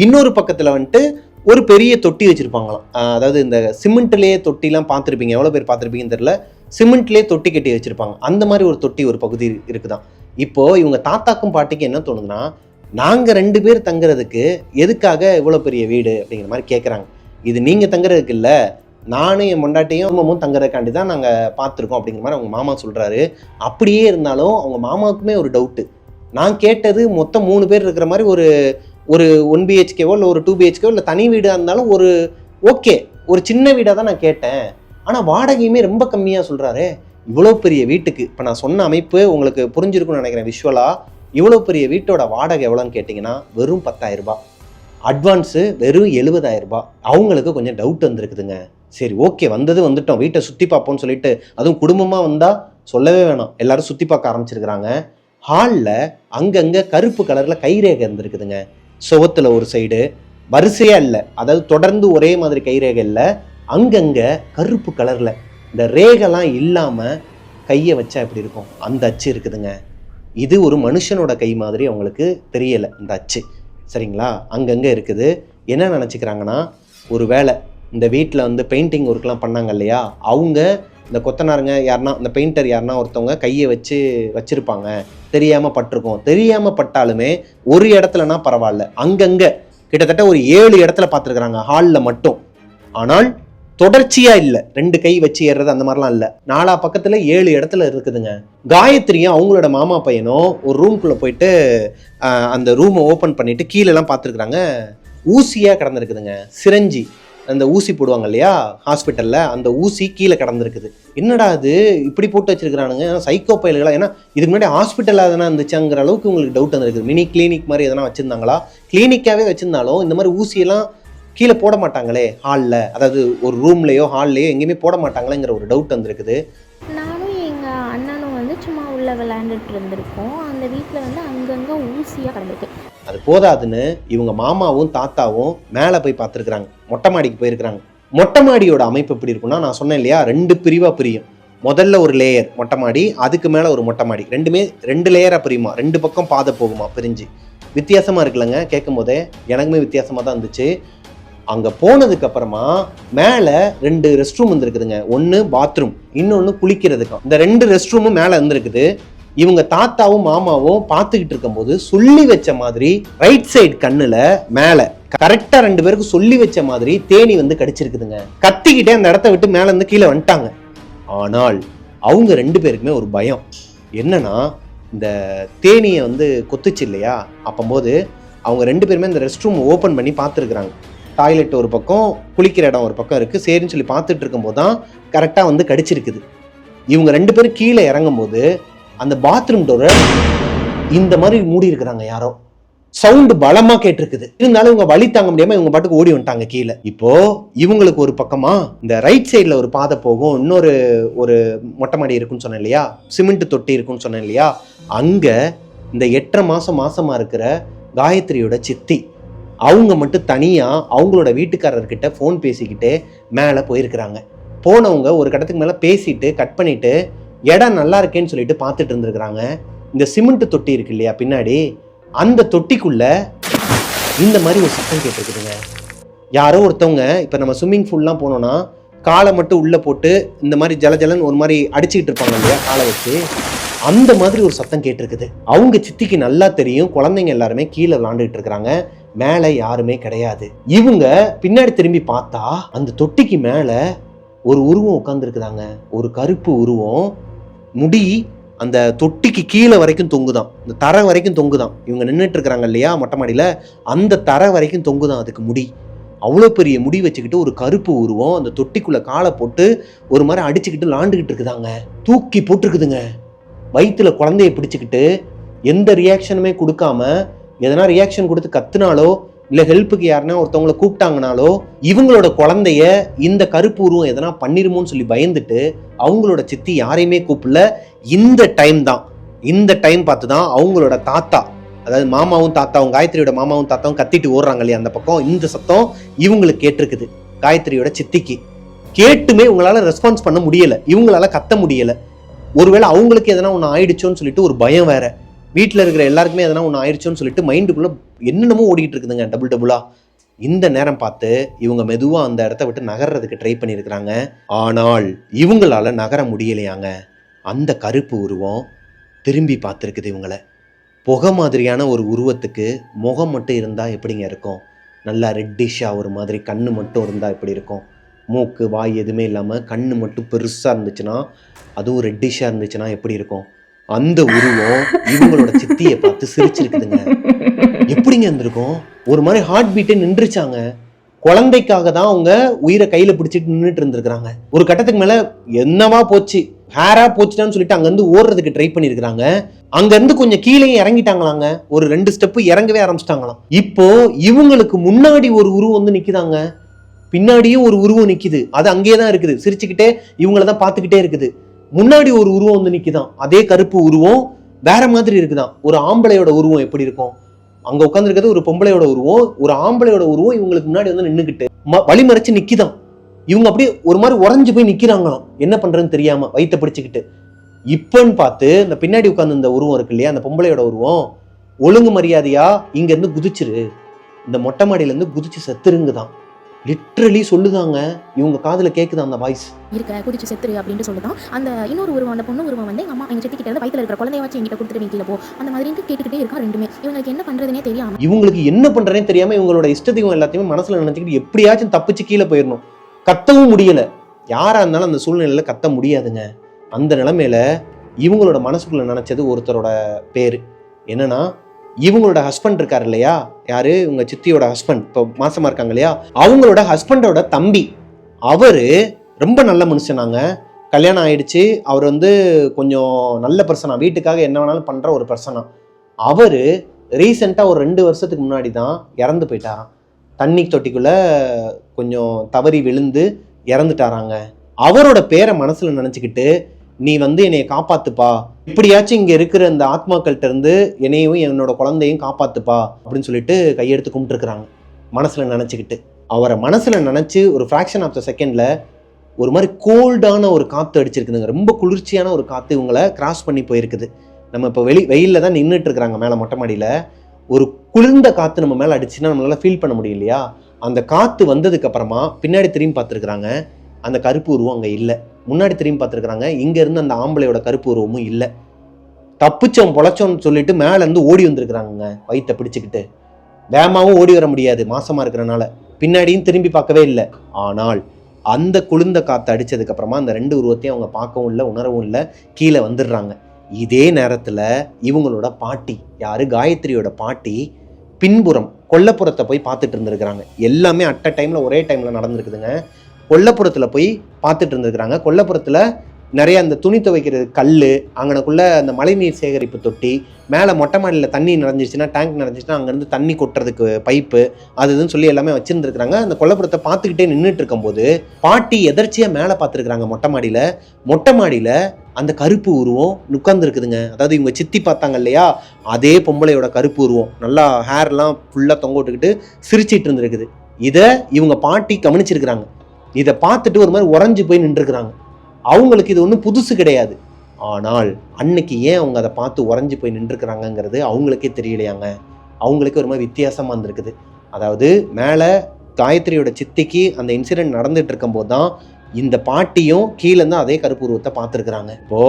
இன்னொரு பக்கத்தில் வந்துட்டு ஒரு பெரிய தொட்டி வச்சுருப்பாங்களாம். அதாவது இந்த சிமெண்ட்லேயே தொட்டிலாம் பார்த்துருப்பீங்க. எவ்வளோ பேர் பார்த்துருப்பீங்கன்னு தெரில சிமெண்ட்லேயே தொட்டி கட்டி வச்சுருப்பாங்க. அந்த மாதிரி ஒரு தொட்டி ஒரு பகுதி இருக்குதான் இப்போது இவங்க தாத்தாக்கும் பாட்டிக்கும் என்ன தோணுதுன்னா நாங்கள் ரெண்டு பேர் தங்குறதுக்கு எதுக்காக இவ்வளோ பெரிய வீடு அப்படிங்கிற மாதிரி கேட்குறாங்க இது நீங்கள் தங்குறதுக்கு இல்லை. நானும் என் முண்டாட்டியும் குடும்பமும் தங்குறதுக்காண்டி தான் நாங்கள் பார்த்துருக்கோம் அப்படிங்கிற மாதிரி அவங்க மாமா சொல்கிறாரு அப்படியே இருந்தாலும் அவங்க மாமாவுக்குமே ஒரு டவுட்டு நான் கேட்டது மொத்தம் மூணு பேர் இருக்கிற மாதிரி ஒரு ஒரு ஒன் பிஹெச்கேவோ இல்லை ஒரு டூ பிஹெச்கேவோ இல்லை தனி வீடாக இருந்தாலும் ஒரு ஓகே ஒரு சின்ன வீடாக தான் நான் கேட்டேன். ஆனால் வாடகையுமே ரொம்ப கம்மியாக சொல்கிறாரு இவ்வளோ பெரிய வீட்டுக்கு. இப்போ நான் சொன்ன அமைப்பு உங்களுக்கு புரிஞ்சிருக்குன்னு நினைக்கிறேன் விஷுவலாக இவ்வளோ பெரிய வீட்டோட வாடகை எவ்வளோன்னு கேட்டிங்கன்னா வெறும் பத்தாயிரரூபா அட்வான்ஸு வெறும் எழுபதாயிரரூபா அவங்களுக்கு கொஞ்சம் டவுட் வந்திருக்குதுங்க. சரி ஓகே வந்தது வந்துட்டோம். வீட்டை சுற்றி பார்ப்போம்னு சொல்லிட்டு அதுவும் குடும்பமாக வந்தால் சொல்லவே வேணாம். எல்லாரும் சுற்றி பார்க்க ஆரம்பிச்சிருக்கிறாங்க. ஹாலில் அங்கங்கே கருப்பு கலரில் கைரேகை இருந்திருக்குதுங்க. சுவத்தில் ஒரு சைடு வரிசையாக இல்லை. அதாவது தொடர்ந்து ஒரே மாதிரி கைரேகை இல்லை. அங்கங்கே கருப்பு கலரில் இந்த ரேகைலாம் இல்லாமல் கையை வச்சா எப்படி இருக்கும்? அந்த அச்சு இருக்குதுங்க. இது ஒரு மனுஷனோட கை மாதிரி அவங்களுக்கு தெரியலை இந்த அச்சு. சரிங்களா? அங்கங்கே இருக்குது. என்ன நினச்சிக்கிறாங்கன்னா ஒரு வேளை இந்த வீட்டில் வந்து பெயிண்டிங் ஒர்க்லாம் பண்ணாங்க இல்லையா? அவங்க இந்த கொத்தனாருங்க யாருன்னா இந்த பெயிண்டர் யாருனா ஒருத்தவங்க கையை வச்சு வச்சுருப்பாங்க. தெரியாமல் பட்டிருக்கோம். தெரியாமல் பட்டாலுமே ஒரு இடத்துலனா பரவாயில்ல. அங்கங்கே கிட்டத்தட்ட ஒரு ஏழு இடத்துல பார்த்துருக்குறாங்க. ஹாலில் மட்டும். ஆனால் தொடர்ச்சியாக இல்லை. ரெண்டு கை வச்சு ஏறுறது அந்த மாதிரிலாம் இல்லை. நாலா பக்கத்தில் ஏழு இடத்துல இருக்குதுங்க. காயத்ரியும் அவங்களோட மாமா பையனும் ஒரு ரூம்குள்ளே போயிட்டு அந்த ரூமை ஓப்பன் பண்ணிவிட்டு கீழேலாம் பார்த்துருக்குறாங்க. ஊசியாக கிடந்திருக்குதுங்க. சிரஞ்சி. அந்த ஊசி போடுவாங்க இல்லையா? ஹாஸ்பிட்டல்ல அந்த ஊசி கீழே கிடந்திருக்குது. என்னடா அது இப்படி போட்டு வச்சிருக்கிறானுங்க. சைக்கோ பயல்களா? ஏன்னா இதுக்கு முன்னாடி ஹாஸ்பிட்டல் எதனா இருந்துச்சாங்கிற அளவுக்கு உங்களுக்கு டவுட் வந்திருக்குது. மினி கிளினிக் மாதிரி எதனா வச்சிருந்தாங்களா? கிளினிக்காவே வச்சிருந்தாலும் இந்த மாதிரி ஊசியெல்லாம் கீழே போட மாட்டாங்களே ஹாலில் அதாவது ஒரு ரூம்லேயோ ஹால்லையோ எங்கேயுமே போட மாட்டாங்களேங்கிற ஒரு டவுட் வந்திருக்குது. நானும் எங்கள் அண்ணனும் வந்து சும்மா உள்ளே விளையாண்டுட்டு இருந்திருக்கோம். அந்த வீட்டில் வந்து அங்கங்கே ஊசியாக கிடந்திருக்கு. அது போதாதுன்னு இவங்க மாமாவும் தாத்தாவும் மேலே போய் பார்த்துருக்குறாங்க. மொட்டை மாடிக்கு போயிருக்கிறாங்க. மொட்டை மாடியோட அமைப்பு எப்படி இருக்கும்னா நான் சொன்னேன் இல்லையா ரெண்டு பிரிவாக பிரியும். முதல்ல ஒரு லேயர் மொட்டை மாடி அதுக்கு மேலே ஒரு மொட்டை மாடி. ரெண்டுமே ரெண்டு லேயராக பிரியுமா? ரெண்டு பக்கம் பாதை போகுமா? பிரிஞ்சு. வித்தியாசமாக இருக்குல்லங்க கேட்கும் போதே எனக்குமே வித்தியாசமாக தான் இருந்துச்சு. அங்கே போனதுக்கப்புறமா மேலே ரெண்டு ரெஸ்ட் ரூம் வந்துருக்குதுங்க. ஒன்று பாத்ரூம் இன்னொன்று குளிக்கிறதுக்கும் இந்த ரெண்டு ரெஸ்ட் ரூமும் மேலே இருந்திருக்குது இவங்க தாத்தாவும் மாமாவும் பார்த்துக்கிட்டு இருக்கும்போது சொல்லி வச்ச மாதிரி ரைட் சைடு கண்ணுல மேலே கரெக்டா ரெண்டு பேருக்கு சொல்லி வச்ச மாதிரி தேனி வந்து கடிச்சிருக்குதுங்க. கத்திக்கிட்டே அந்த இடத்த விட்டு மேல இருந்து கீழே வந்துட்டாங்க. ஆனால் அவங்க ரெண்டு பேருக்குமே ஒரு பயம். என்னன்னா இந்த தேனியை வந்து கொத்துச்சு இல்லையா? அப்போம்போது அவங்க ரெண்டு பேருமே இந்த ரெஸ்ட் ரூம் ஓப்பன் பண்ணி பார்த்துருக்குறாங்க. டாய்லெட் ஒரு பக்கம் குளிக்கிற இடம் ஒரு பக்கம் இருக்குது சரின்னு சொல்லி பார்த்துட்டு இருக்கும்போது தான் கரெக்டாக வந்து கடிச்சிருக்குது. இவங்க ரெண்டு பேரும் கீழே இறங்கும்போது அந்த பாத்ரூம் டோரை இந்த மாதிரி மூடி இருக்கிறாங்க யாரோ. சவுண்டு பலமா கேட்டிருக்குது. இருந்தாலும் இவங்க வழி தாங்க முடியாம இவங்க பாட்டுக்கு ஓடி வந்துட்டாங்க கீழே. இப்போ இவங்களுக்கு ஒரு பக்கமா இந்த ரைட் சைட்ல ஒரு பாதை போகும். இன்னொரு ஒரு மொட்டை மாடி இருக்குன்னு சொன்னேன் இல்லையா? சிமெண்ட் தொட்டி இருக்குன்னு சொன்னேன் இல்லையா? அங்க இந்த எட்டரை மாசம் மாசமா இருக்கிற காயத்ரியோட சித்தி அவங்க மட்டும் தனியா அவங்களோட வீட்டுக்காரர்கிட்ட ஃபோன் பேசிக்கிட்டு மேலே போயிருக்கிறாங்க. போனவங்க ஒரு கட்டத்துக்கு மேலே பேசிட்டு கட் பண்ணிட்டு இடம் நல்லா இருக்கேன்னு சொல்லிட்டு பார்த்துட்டு இருந்திருக்கிறாங்க. இந்த சிமெண்ட் தொட்டி இருக்கு இல்லையா பின்னாடி? அந்த தொட்டிக்குள்ள இந்த மாதிரி ஒரு சத்தம் கேட்டிருக்குதுங்க. யாரோ ஒருத்தவங்க இப்போ நம்ம ஸ்விம்மிங் ஃபூல்லாம் போனோம்னா காலை மட்டும் உள்ளே போட்டு இந்த மாதிரி ஜல ஜலன்னு ஒரு மாதிரி அடிச்சுக்கிட்டு இருப்பாங்க இல்லையா காலை வச்சு. அந்த மாதிரி ஒரு சத்தம் கேட்டிருக்குது. அவங்க சித்திக்கு நல்லா தெரியும் குழந்தைங்க எல்லாருமே கீழே விளாண்டுட்டு இருக்கிறாங்க. மேலே யாருமே கிடையாது. இவங்க பின்னாடி திரும்பி பார்த்தா அந்த தொட்டிக்கு மேலே ஒரு உருவம் உட்காந்துருக்குதாங்க ஒரு கருப்பு உருவம் முடி அந்த தொட்டிக்கு கீழே வரைக்கும் தொங்குதான். இந்த தரை வரைக்கும் தொங்குதான். இவங்க நின்றுட்டு இருக்கிறாங்க இல்லையா மொட்டை மாடியில்? அந்த தரை வரைக்கும் தொங்குதான் அதுக்கு முடி. அவ்வளோ பெரிய முடி வச்சுக்கிட்டு ஒரு கருப்பு உருவம் அந்த தொட்டிக்குள்ளே காலை போட்டு ஒரு மாதிரி அடிச்சுக்கிட்டு லாண்டுக்கிட்டு இருக்குதாங்க. தூக்கி போட்டிருக்குதுங்க. வயிற்றுல குழந்தைய பிடிச்சிக்கிட்டு எந்த ரியாக்ஷனுமே கொடுக்காம எதனா ரியாக்ஷன் கொடுத்து கத்துனாலோ இல்லை ஹெல்ப்புக்கு யாருன்னா ஒருத்தவங்களை கூப்பிட்டாங்கனாலோ இவங்களோட குழந்தைய இந்த கருப்பு உருவம் எதனா பண்ணிருமோன்னு சொல்லி பயந்துட்டு அவங்களோட சித்தி யாரையுமே கூப்பிடல. இந்த டைம் தான். இந்த டைம் பார்த்து தான் அவங்களோட தாத்தா அதாவது மாமாவும் தாத்தாவும் காயத்ரியோட மாமாவும் தாத்தாவும் கத்திட்டு ஓடுறாங்க இல்லையா அந்த பக்கம்? இந்த சத்தம் இவங்களுக்கு கேட்டிருக்குது காயத்ரியோட சித்திக்கு. கேட்டுமே இவங்களால ரெஸ்பான்ஸ் பண்ண முடியலை. இவங்களால கத்த முடியலை. ஒருவேளை அவங்களுக்கு எதனா ஒன்று ஆயிடுச்சோன்னு சொல்லிட்டு ஒரு பயம் வேற. வீட்டில் இருக்கிற எல்லாருக்குமே எதனா ஒன்று ஆயிடுச்சோன்னு சொல்லிட்டு மைண்டுக்குள்ளே என்னென்னமோ ஓடிட்டு இருக்குதுங்க டபுள் டபுளாக இந்த நேரம் பார்த்து இவங்க மெதுவாக அந்த இடத்த விட்டு நகர்றதுக்கு ட்ரை பண்ணியிருக்கிறாங்க. ஆனால் இவங்களால நகர முடியலையாங்க. அந்த கருப்பு உருவம் திரும்பி பார்த்துருக்குது இவங்கள. புகை மாதிரியான ஒரு உருவத்துக்கு முகம் மட்டும் இருந்தால் எப்படிங்க இருக்கும்? நல்லா ரெட்டிஷாக ஒரு மாதிரி கண் மட்டும் இருந்தால் எப்படி இருக்கும்? மூக்கு வாய் எதுவுமே இல்லாமல் கண் மட்டும் பெருசாக இருந்துச்சுன்னா அதுவும் ரெட்டிஷாக இருந்துச்சுன்னா எப்படி இருக்கும்? அந்த உருவம் இவங்களோட சித்தியை பார்த்து சிரிச்சிருக்குதுங்க. எப்படிங்க இருந்திருக்கும்? ஒரு மாதிரி ஹார்ட் பீட்டே நின்றுச்சாங்க. குழந்தைக்காக தான் அவங்க உயிரை கையில பிடிச்சிட்டு நின்றுட்டு இருந்திருக்கிறாங்க. ஒரு கட்டத்துக்கு மேல என்னவா போச்சு? ஹேரா போச்சுட்டான்னு சொல்லிட்டு அங்கிருந்து ஓடுறதுக்கு ட்ரை பண்ணியிருக்கிறாங்க. அங்கிருந்து கொஞ்சம் கீழே இறங்கிட்டாங்களாங்க. ஒரு ரெண்டு ஸ்டெப்பு இறங்கவே ஆரம்பிச்சிட்டாங்களாம். இப்போ இவங்களுக்கு முன்னாடி ஒரு உருவம் வந்து நிக்குதாங்க. பின்னாடியும் ஒரு உருவம் நிக்குது. அது அங்கேயே தான் இருக்குது. சிரிச்சுக்கிட்டே இவங்கள தான் பார்த்துக்கிட்டே இருக்குது. முன்னாடி ஒரு உருவம் வந்து நிற்கிதான் அதே கருப்பு உருவம் வேற மாதிரி இருக்குதான். ஒரு ஆம்பளையோட உருவம் எப்படி இருக்கும்? அங்க உட்காந்துருக்கிறது ஒரு பொம்பளையோட உருவம். ஒரு ஆம்பளையோட உருவம் இவங்களுக்கு முன்னாடி வந்து நின்னுக்கிட்டு ம- வழிமறைச்சு நிக்கிதான். இவங்க அப்படியே ஒரு மாதிரி உறைஞ்சு போய் நிக்கிறாங்களாம். என்ன பண்றதுன்னு தெரியாம வயிற்ற பிடிச்சுக்கிட்டு. இப்பன்னு பார்த்து இந்த பின்னாடி உட்கார்ந்து இந்த உருவம் இருக்கு இல்லையா அந்த பொம்பளையோட உருவம் ஒழுங்கு மரியாதையா இங்க இருந்து குதிச்சிரு. இந்த மொட்டை மாடியில இருந்து குதிச்சு செத்துருங்குதான். லிட்ரலி சொல்லுதாங்க. இவங்க காதுல கேக்குதா அந்த வாய்ஸ் இருக்க குதிச்சு செத்துரு அப்படின்ட்டு சொல்லுதான். அந்த இன்னொரு உருவம் அந்த பொண்ணு உருவம் வந்து எங்க அம்மா எங்க சித்திக்கிட்ட இருந்து வயித்துல இருக்கிற குழந்தைய வச்சு எங்கிட்ட கொடுத்துட்டு வீட்டில் போ. அந்த மாதிரி கேட்டுக்கிட்டே இருக்கா ரெண்டுமே. இவங்களுக்கு என்ன பண்றதுனே தெரியாம. இவங்களுக்கு என்ன பண்றேனே தெரியாம இவங்களோட இஷ்டத்தையும் எல்லாத்தையுமே மனசுல நினைச்சுக்கிட்டு எப்படியாச்சும் தப்பிச்சு கீழே போயிடணும் கத்தவும் முடியல. யாரா இருந்தாலும் அந்த சூழ்நிலையில கத்த முடியாதுங்க. அந்த நிலைமையில இவங்களோட மனசுக்குள்ள நினைச்சது ஒருத்தரோட பேரு. என்னன்னா இவங்களோட ஹஸ்பண்ட் இருக்கார் இல்லையா? யாரு? உங்க சித்தியோட ஹஸ்பண்ட் இப்போ மாசமா இருக்காங்க இல்லையா? அவங்களோட ஹஸ்பண்டோட தம்பி. அவரு ரொம்ப நல்ல மனுஷனாங்க கல்யாணம் ஆயிடுச்சு. அவர் வந்து கொஞ்சம் நல்ல பர்சனா வீட்டுக்காக என்ன வேணாலும் பண்ற ஒரு பர்சனா அவர் ரீசெண்டாக ஒரு ரெண்டு வருஷத்துக்கு முன்னாடி தான் இறந்து போயிட்டாராம் தண்ணி தொட்டிக்குள்ளே கொஞ்சம் தவறி விழுந்து இறந்துட்டாராங்க. அவரோட பேரை மனசில் நினச்சிக்கிட்டு நீ வந்து என்னைய காப்பாத்துப்பா. இப்படியாச்சும் இங்க இருக்கிற இந்த ஆத்மாக்கள்கிட்ட இருந்து என்னையும் என்னோட குழந்தையும் காப்பாத்துப்பா அப்படின்னு சொல்லிட்டு கையெடுத்து கும்பிட்டுருக்குறாங்க. மனசுல நினச்சிக்கிட்டு. அவரை மனசுல நினைச்சு ஒரு ஃப்ராக்ஷன் ஆஃப் த செகண்ட்ல ஒரு மாதிரி கோல்டான ஒரு காத்து அடிச்சிருக்குதுங்க. ரொம்ப குளிர்ச்சியான ஒரு காத்து இவங்களை கிராஸ் பண்ணி போயிருக்குது. நம்ம இப்போ வெளி வெயிலில் தான் நின்றுட்டு இருக்கிறாங்க மேலே மொட்டை மாடியில். ஒரு குளிர்ந்த காற்று நம்ம மேலே அடிச்சுன்னா நம்மளால ஃபீல் பண்ண முடியும் இல்லையா அந்த காற்று வந்ததுக்கப்புறமா பின்னாடி திரும்பி பார்த்துருக்குறாங்க. அந்த கருப்பு உருவம் அங்கே இல்லை. முன்னாடி திரும்பி பார்த்துருக்குறாங்க. இங்கேருந்து அந்த ஆம்பளையோட கருப்பு உருவமும் இல்லை. தப்பிச்சோம் பொழைச்சோம்னு சொல்லிட்டு மேலேருந்து ஓடி வந்திருக்கிறாங்க வயித்தை பிடிச்சிக்கிட்டு. வேமாவும் ஓடி வர முடியாது மாசமாக இருக்கிறனால. பின்னாடியும் திரும்பி பார்க்கவே இல்லை. ஆனால் அந்த குளிர்ந்த காற்று அடித்ததுக்கப்புறமா அந்த ரெண்டு உருவத்தையும் அவங்க பார்க்கவும் இல்லை உணரவும் இல்லை கீழே வந்துடுறாங்க. இதே நேரத்தில் இவங்களோட பாட்டி யார்? காயத்ரியோட பாட்டி பின்புறம் கொல்லப்புறத்தை போய் பார்த்துட்டு இருந்திருக்கிறாங்க. எல்லாமே அட்ட டைமில் ஒரே டைமில் நடந்திருக்குதுங்க. கொல்லப்புறத்தில் போய் பார்த்துட்டு இருந்துருக்குறாங்க. கொல்லப்புறத்தில் நிறைய அந்த துணி துவைக்கிறது கல் அங்கனக்குள்ளே அந்த மழைநீர் சேகரிப்பு தொட்டி மேலே மொட்டை மாடியில் தண்ணி நிறைஞ்சிச்சுன்னா டேங்க் நிறைஞ்சிச்சுன்னா அங்கேருந்து தண்ணி கொட்டுறதுக்கு பைப்பு அது இதுன்னு சொல்லி எல்லாமே வச்சுருந்துருக்குறாங்க. அந்த கொல்லப்புறத்தை பார்த்துக்கிட்டே நின்றுட்டு இருக்கும்போது பாட்டி எதர்ச்சியாக மேலே பார்த்துருக்குறாங்க மொட்டை மாடியில். மொட்டை மாடியில் அந்த கருப்பு உருவம் உட்காந்துருக்குதுங்க அதாவது இவங்க சித்தி பார்த்தாங்க இல்லையா? அதே பொம்பளையோட கருப்பு உருவம். நல்லா ஹேர்லாம் ஃபுல்லாக தொங்க விட்டுக்கிட்டு சிரிச்சிட்டு இருந்திருக்குது. இதை இவங்க பாட்டி கவனிச்சிருக்கிறாங்க. இதை பார்த்துட்டு ஒரு மாதிரி உறைஞ்சி போய் நின்றுருக்குறாங்க. அவங்களுக்கு இது ஒன்றும் புதுசு கிடையாது. ஆனால் அன்னைக்கு ஏன் அவங்க அதை பார்த்து உறைஞ்சி போய் நின்றுருக்குறாங்கங்கிறது அவங்களுக்கே தெரியலையாங்க. அவங்களுக்கு ஒரு மாதிரி வித்தியாசமாக இருந்திருக்குது. அதாவது மேலே காயத்ரியோட சித்திக்கு அந்த இன்சிடென்ட் நடந்துட்டு இருக்கும்போது தான் இந்த பாட்டியும் கீழே அதே கருப்பு உருவத்தை பார்த்துருக்குறாங்க. இப்போ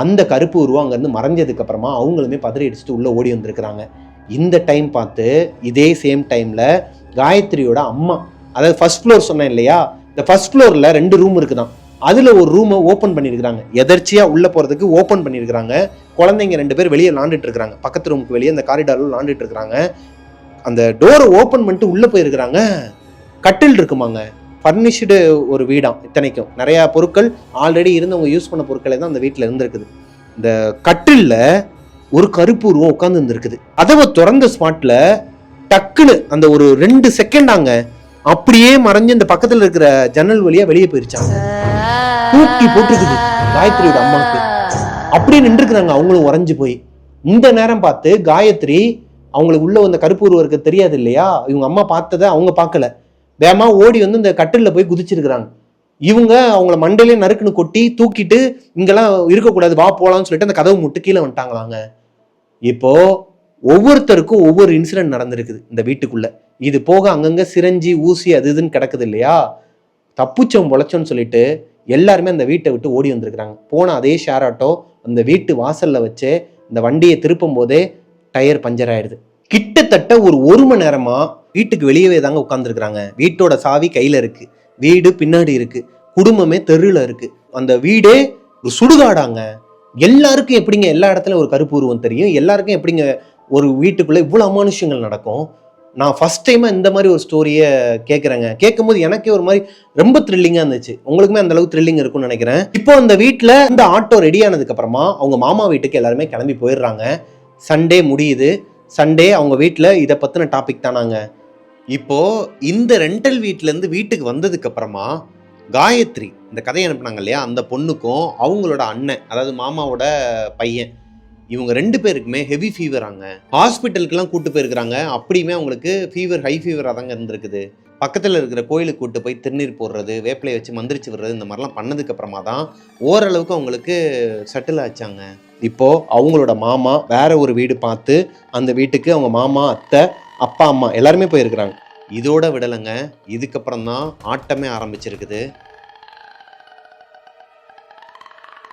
அந்த கருப்பு உருவம் அங்கேருந்து மறைஞ்சதுக்கு அப்புறமா அவங்களுமே பதறி அடிச்சுட்டு உள்ளே ஓடி வந்திருக்கிறாங்க. இந்த டைம் பார்த்து இதே சேம் டைமில் காயத்ரியோட அம்மா அதாவது ஃபர்ஸ்ட் ஃப்ளோர் சொன்னேன் இல்லையா? இந்த ஃபர்ஸ்ட் ஃப்ளோரில் ரெண்டு ரூம் இருக்குதான். அதில் ஒரு ரூமை ஓப்பன் பண்ணியிருக்கிறாங்க. எதர்ச்சியாக உள்ளே போகிறதுக்கு ஓப்பன் பண்ணியிருக்கிறாங்க. குழந்தைங்க ரெண்டு பேர் வெளியே விளாண்டுட்டு இருக்கிறாங்க பக்கத்து ரூமுக்கு வெளியே அந்த காரிடாரில் விளாண்டுட்டு இருக்கிறாங்க அந்த டோரை ஓப்பன் பண்ணிட்டு உள்ளே போயிருக்கிறாங்க. கட்டில் இருக்குமாங்க. ஃபர்னிஷ்டு ஒரு வீடாம் இத்தனைக்கும். நிறையா பொருட்கள் ஆல்ரெடி இருந்தவங்க யூஸ் பண்ண பொருட்களே தான் அந்த வீட்டில் இருந்திருக்குது. இந்த கட்டிலில் ஒரு கருப்பு உருவம் உட்காந்து இருந்திருக்குது. அதவ திறந்த ஸ்பாட்டில் டக்குன்னு அந்த ஒரு ரெண்டு செகண்டாங்க அப்படியே மறைஞ்சு இந்த பக்கத்துல இருக்கிற ஜன்னல் வழியா வெளியே போயிருச்சாங்க. தூக்கி போட்டுருக்குது. காயத்ரியோட அம்மாவுக்கு. அப்படியே நின்றுக்கிறாங்க அவங்களும் உறைஞ்சு போய். இந்த நேரம் பார்த்து காயத்ரி அவங்களுக்கு உள்ள வந்த கருப்பு தெரியாது இல்லையா? இவங்க அம்மா பார்த்ததை அவங்க பார்க்கல. வேகமா ஓடி வந்து இந்த கட்டில போய் குதிச்சிருக்கிறாங்க. இவங்க அவங்கள மண்டையிலே நறுக்குன்னு கொட்டி தூக்கிட்டு இங்கெல்லாம் இருக்கக்கூடாது வா போலாம்னு சொல்லிட்டு அந்த கதவு முட்டு கீழே வந்துட்டாங்களாங்க. இப்போ ஒவ்வொருத்தருக்கும் ஒவ்வொரு இன்சிடென்ட் நடந்திருக்குது இந்த வீட்டுக்குள்ள. இது போக அங்கங்கே சிரஞ்சி ஊசி அது இதுன்னு கிடக்குது இல்லையா? தப்புச்சோம் பொழைச்சோன்னு சொல்லிட்டு எல்லாருமே அந்த வீட்டை விட்டு ஓடி வந்திருக்கிறாங்க. போன அதே ஷேர் ஆட்டோ அந்த வீட்டு வாசலில் வச்சு இந்த வண்டியை திருப்பும் போதே டயர் பஞ்சர் ஆயிடுது. கிட்டத்தட்ட ஒரு ஒரு மணி நேரமாக வீட்டுக்கு வெளியவே தாங்க உட்காந்துருக்குறாங்க வீட்டோட சாவி கையில் இருக்குது வீடு பின்னாடி இருக்குது குடும்பமே தெருவில் இருக்குது அந்த வீடே ஒரு சுடுகாடாங்க. எல்லாருக்கும் எப்படிங்க எல்லா இடத்துல ஒரு கருப்பு உருவம் தெரியும். எல்லாருக்கும் எப்படிங்க ஒரு வீட்டுக்குள்ளே இவ்வளோ அமானுஷங்கள் நடக்கும். நான் ஃபர்ஸ்ட் டைமாக இந்த மாதிரி ஒரு ஸ்டோரியை கேட்குறேங்க கேட்கும்போது எனக்கே ஒரு மாதிரி ரொம்ப த்ரில்லிங்காக இருந்துச்சு. உங்களுக்குமே அந்த அளவுக்கு த்ரில்லிங் இருக்கும்னு நினைக்கிறேன். இப்போ அந்த வீட்டில் இந்த ஆட்டோ ரெடி ஆனதுக்கப்புறமா அவங்க மாமா வீட்டுக்கு எல்லாருமே கிளம்பி போயிடுறாங்க. சண்டே முடியுது. சண்டே அவங்க வீட்டில் இதை பற்றின டாபிக் தானாங்க. இப்போது இந்த ரெண்டல் வீட்டிலேருந்து வீட்டுக்கு வந்ததுக்கப்புறமா காயத்ரி இந்த கதையை அனுப்புனாங்க இல்லையா? அந்த பொண்ணுக்கும் அவங்களோட அண்ணன் அதாவது மாமாவோட பையன் இவங்க ரெண்டு பேருக்குமே ஹெவி ஃபீவராங்க ஹாஸ்பிட்டலுக்குலாம் கூட்டு போயிருக்கிறாங்க. அப்படியுமே அவங்களுக்கு ஃபீவர் ஹை ஃபீவராக தாங்க இருந்திருக்குது. பக்கத்தில் இருக்கிற கோயிலுக்கு கூட்டு போய் திருநீர் போடுறது வேப்பிலையை வச்சு மந்திரிச்சு விடுறது இந்த மாதிரிலாம் பண்ணதுக்கு அப்புறமா தான் ஓரளவுக்கு அவங்களுக்கு செட்டில் ஆச்சாங்க. இப்போது அவங்களோட மாமா வேற ஒரு வீடு பார்த்து அந்த வீட்டுக்கு அவங்க மாமா அத்தை அப்பா அம்மா எல்லாருமே போயிருக்கிறாங்க. இதோட விடலைங்க. இதுக்கப்புறம் தான் ஆட்டமே ஆரம்பிச்சிருக்குது.